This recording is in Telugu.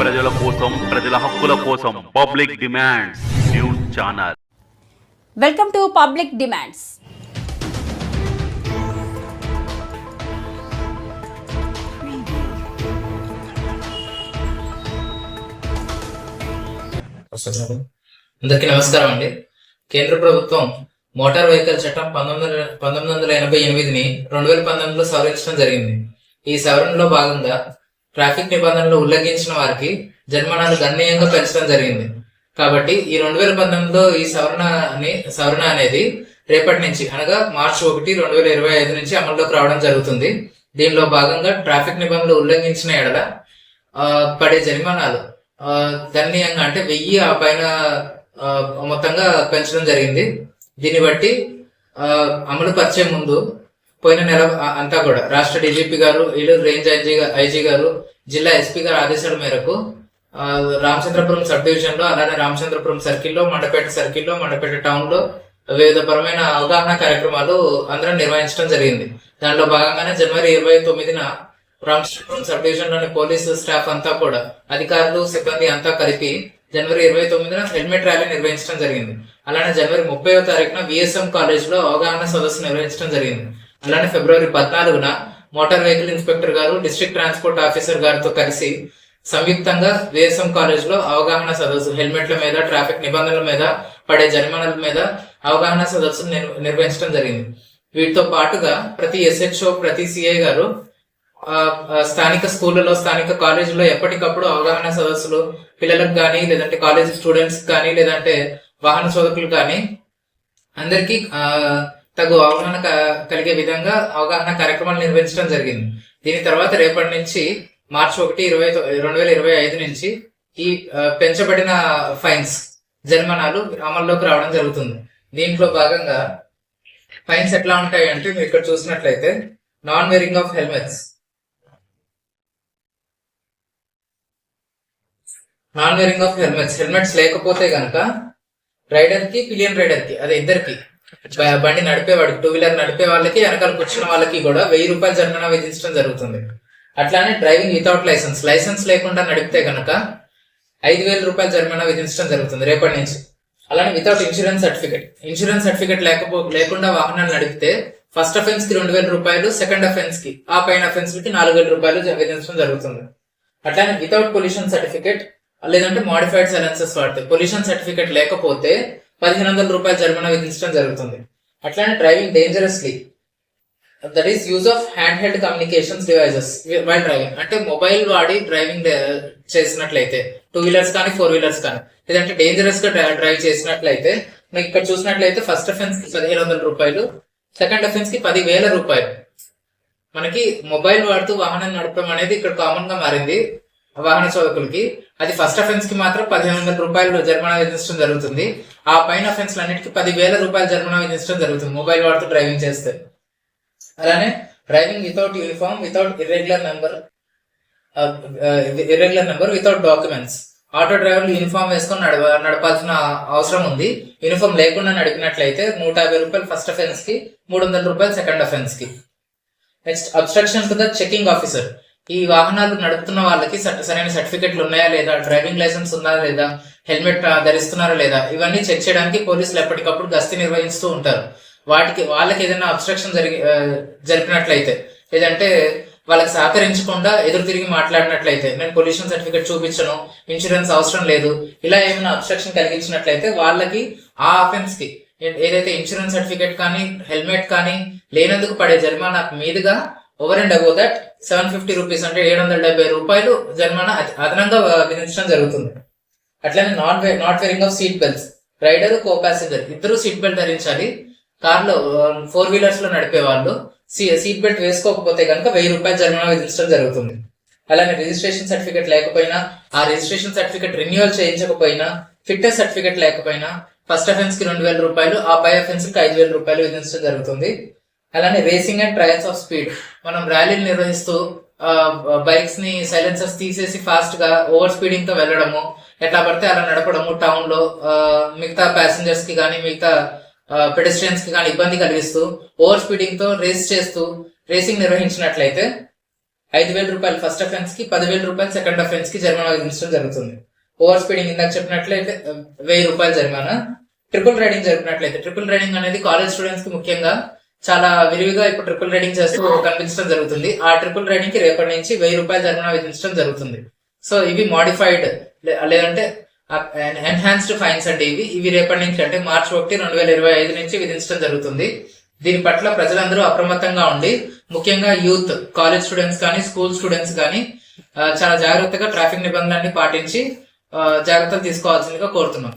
ప్రజల కోసం ప్రజల హక్కుల కోసం public demands news channel. Welcome to public demands. అందరికీ నమస్కారం అండి. కేంద్ర ప్రభుత్వం మోటార్ వెహికల్ చట్టం పంతొమ్మిది వందల పంతొమ్మిది వందల ఎనభై ఎనిమిదిని రెండు వేల పంతొమ్మిదిలో సవరించడం జరిగింది. ఈ సవరణలో భాగంగా ట్రాఫిక్ నిబంధనలు ఉల్లంఘించిన వారికి జరిమానాలు గణనీయంగా పెంచడం జరిగింది. కాబట్టి ఈ రెండు వేల పంతొమ్మిదిలో ఈ సవరణని సవరణ అనేది రేపటి నుంచి అనగా మార్చి ఒకటి రెండు వేల ఇరవై ఐదు నుంచి అమల్లోకి రావడం జరుగుతుంది. దీనిలో భాగంగా ట్రాఫిక్ నిబంధనలు ఉల్లంఘించిన ఎడల పడే జరిమానాలు గణనీయంగా అంటే వెయ్యి ఆ పైన మొత్తంగా పెంచడం జరిగింది. దీన్ని బట్టి అమలు పరిచే ముందు పోయిన నెల అంతా కూడా. రాష్ట్ర డీజీపీ గారు ఏలూరు రేంజ్ ఐజీ ఐజీ గారు జిల్లా ఎస్పీ గారు ఆదేశాల మేరకు రామచంద్రపురం సబ్ డివిజన్లో అలానే రామచంద్రపురం సర్కిల్లో మండపేట సర్కిల్లో మండపేట టౌన్లో వివిధ పరమైన అవగాహన కార్యక్రమాలు అందరం నిర్వహించడం జరిగింది. దానిలో భాగంగానే జనవరి ఇరవై తొమ్మిదిన రామచంద్రపురం సబ్ డివిజన్లోని పోలీసు స్టాఫ్ అంతా కూడా అధికారులు సిబ్బంది అంతా కలిపి జనవరి ఇరవై తొమ్మిదిన హెల్మెట్ ర్యాలీ నిర్వహించడం జరిగింది. అలానే జనవరి ముప్పైవ తారీఖున విఎస్ఎం కాలేజ్లో అవగాహన సదస్సు నిర్వహించడం జరిగింది. అలానే ఫిబ్రవరి పద్నాలుగున మోటార్ వెహికల్ ఇన్స్పెక్టర్ గారు డిస్ట్రిక్ట్ ట్రాన్స్పోర్ట్ ఆఫీసర్ గారితో కలిసి సంయుక్తంగా విఎస్ఎం కాలేజ్లో అవగాహన సదస్సు హెల్మెట్ల మీద ట్రాఫిక్ నిబంధనల మీద పడే జరిమానాల మీద అవగాహన సదస్సు నిర్వహించడం జరిగింది. వీటితో పాటుగా ప్రతి ఎస్హెచ్ఓ ప్రతి సిఐ గారు స్థానిక స్కూళ్ళలో స్థానిక కాలేజీలో ఎప్పటికప్పుడు అవగాహన సదస్సులు పిల్లలకు కానీ లేదంటే కాలేజ్ స్టూడెంట్స్ కానీ లేదంటే వాహన శోధకులు కానీ అందరికీ ఆ, తగు అవగాహన కలిగే విధంగా అవగాహన కార్యక్రమాలు నిర్వహించడం జరిగింది. దీని తర్వాత రేపటి నుంచి మార్చి ఒకటి ఇరవై రెండు వేల ఇరవై ఐదు నుంచి ఈ పెంచబడిన ఫైన్స్ జరిమానాలు అమల్లోకి రావడం జరుగుతుంది. దీంట్లో భాగంగా ఫైన్స్ ఎట్లా ఉంటాయి అంటే మీరు ఇక్కడ చూసినట్లయితే non wearing of helmets. Non wearing of helmets. Helmets లేకపోతే గనక రైడర్కి పిలియన్ రైడర్కి అదే ఇద్దరికి బండి నడిపేవాడు టూ వీలర్ నడిపే వాళ్ళకి వెనకాల కూర్చున్న వాళ్ళకి కూడా వెయ్యి రూపాయలు జరిమానా విధించడం జరుగుతుంది. అట్లానే డ్రైవింగ్ వితౌట్ లైసెన్స్. లైసెన్స్ లేకుండా నడిపితే కనుక ఐదు వేల రూపాయలు జరిమానా విధించడం జరుగుతుంది రేపటి నుంచి. అలానే without insurance certificate. Insurance certificate లేకపో లేకుండా వాహనాలు నడిపితే ఫస్ట్ అఫెన్స్కి రెండు వేల రూపాయలు సెకండ్ అఫెన్స్కి ఆ పైన అఫెన్స్కి నాలుగు వేల రూపాయలు విధించడం జరుగుతుంది. అట్లానే వితౌట్ పొల్యూషన్ సర్టిఫికేట్ లేదంటే మాడిఫైడ్ సైలెన్సెస్ వాడితే పొల్యూషన్ సర్టిఫికేట్ లేకపోతే పదిహేను వందల రూపాయల జరిమానా విధించడం జరుగుతుంది. అట్లానే driving dangerously that is use of hand held communications devices while driving అంటే మొబైల్ వాడి డ్రైవింగ్ చేసినట్లయితే. టూ వీలర్స్ కానీ ఫోర్ వీలర్స్ కానీ. లేదంటే డేంజరస్గా డ్రైవ్ చేసినట్లయితే మీకు ఇక్కడ చూసినట్లయితే ఫస్ట్ అఫెన్స్కి పదిహేను వందల రూపాయలు సెకండ్ అఫెన్స్కి పదివేల రూపాయలు. మనకి మొబైల్ వాడుతూ వాహనం నడపడం అనేది ఇక్కడ కామన్గా మారింది. వాహన చోదకులకి. అది ఫస్ట్ అఫెన్స్కి మాత్రం పదిహేను వందల రూపాయలు జరిమానా విధించడం జరుగుతుంది. ఆ పైన అఫెన్స్ అన్నిటికీ పదివేల రూపాయలు జరిమానా విధించడం జరుగుతుంది మొబైల్ వాడుతూ డ్రైవింగ్ చేస్తే. అలానే driving without uniform without irregular number irregular number without documents auto డ్రైవర్లు యూనిఫామ్ వేసుకొని నడవ నడపాల్సిన అవసరం ఉంది. యూనిఫామ్ లేకుండా నడిపినట్లయితే నూట యాభై రూపాయలు ఫస్ట్ అఫెన్స్కి మూడు వందల రూపాయలు second అఫెన్స్కి. Next obstruction to the checking officer ఈ వాహనాలు నడుపుతున్న వాళ్ళకి స- సరైన సర్టిఫికెట్లు ఉన్నాయా లేదా? డ్రైవింగ్ లైసెన్స్ ఉందా లేదా? హెల్మెట్ ధరిస్తున్నారా లేదా? ఇవన్నీ చెక్ చేయడానికి పోలీసులు ఎప్పటికప్పుడు గస్తీ నిర్వహిస్తూ ఉంటారు. వాటికి వాళ్ళకి ఏదైనా అబ్స్ట్రక్షన్ జరిగి జరిపినట్లయితే లేదంటే వాళ్ళకి సహకరించకుండా ఎదురు తిరిగి మాట్లాడినట్లయితే నేను పొల్యూషన్ సర్టిఫికేట్ చూపించను ఇన్సూరెన్స్ అవసరం లేదు ఇలా ఏమైనా అబ్స్ట్రక్షన్ కలిగించినట్లయితే వాళ్ళకి ఆ అఫెన్స్కి ఏదైతే ఇన్సూరెన్స్ సర్టిఫికేట్ కానీ హెల్మెట్ కానీ లేనందుకు పడే జరిమానా మీదుగా over and above that seven fifty rupees అంటే ఏడు వందల డెబ్బై రూపాయలు జరిమానా అదనంగా విధించడం జరుగుతుంది. అట్లనే not not wearing of seat belts rider co passenger ఇద్దరు సీట్ బెల్ట్ ధరించాలి. కార్లో um, ఫోర్ వీలర్స్లో నడిపే వాళ్ళు సీట్ బెల్ట్ వేసుకోకపోతే కనుక వెయ్యి రూపాయల జరిమానా విధించడం జరుగుతుంది. అలానే రిజిస్ట్రేషన్ సర్టిఫికేట్ లేకపోయినా ఆ రిజిస్ట్రేషన్ సర్టిఫికేట్ రెన్యువల్ చేయించకపోయినా ఫిట్నెస్ సర్టిఫికేట్ లేకపోయినా ఫస్ట్ అఫెన్స్కి రెండు వేల రూపాయలు ఆ పై అఫెన్స్కి ఐదు వేల రూపాయలు విధించడం జరుగుతుంది. అలానే racing and trials of speed మనం ర్యాలీలు నిర్వహిస్తూ బైక్స్ని సైలెన్సర్స్ తీసేసి ఫాస్ట్గా ఓవర్ స్పీడింగ్తో వెళ్ళడము ఎట్లా పడితే అలా నడపడము టౌన్లో మిగతా ప్యాసింజర్స్కి కానీ మిగతా పెడస్ట్రియన్స్కి కానీ ఇబ్బంది కలిగిస్తూ ఓవర్ స్పీడింగ్తో రేస్ చేస్తూ రేసింగ్ నిర్వహించినట్లయితే ఐదు వేల రూపాయలు ఫస్ట్ అఫెన్స్కి పదివేల రూపాయలు సెకండ్ అఫెన్స్కి జరిమానా విధించడం జరుగుతుంది. ఓవర్ స్పీడింగ్ ఇందాక చెప్పినట్లయితే వెయ్యి రూపాయలు జరిమానా. ట్రిపుల్ రైడింగ్ జరిపినట్లయితే ట్రిపుల్ రైడింగ్ అనేది కాలేజ్ స్టూడెంట్స్కి ముఖ్యంగా చాలా విరివిగా ఇప్పుడు ట్రిపుల్ రైడింగ్ చేస్తూ కనిపించడం జరుగుతుంది. ఆ ట్రిపుల్ రైడింగ్కి రేపటి నుంచి వెయ్యి రూపాయలు జరిమానా విధించడం జరుగుతుంది. సో ఇవి మాడిఫైడ్ లేదంటే ఎన్హాన్స్డ్ ఫైన్స్ అండి ఇవి. ఇవి రేపటి నుంచి అంటే మార్చి ఒకటి రెండు వేల ఇరవై ఐదు నుంచి విధించడం జరుగుతుంది. దీని పట్ల ప్రజలందరూ అప్రమత్తంగా ఉండి ముఖ్యంగా యూత్ కాలేజ్ స్టూడెంట్స్ కానీ స్కూల్ స్టూడెంట్స్ కానీ చాలా జాగ్రత్తగా ట్రాఫిక్ నిబంధనల్ని పాటించి జాగ్రత్తలు తీసుకోవాల్సిందిగా కోరుతున్నాం.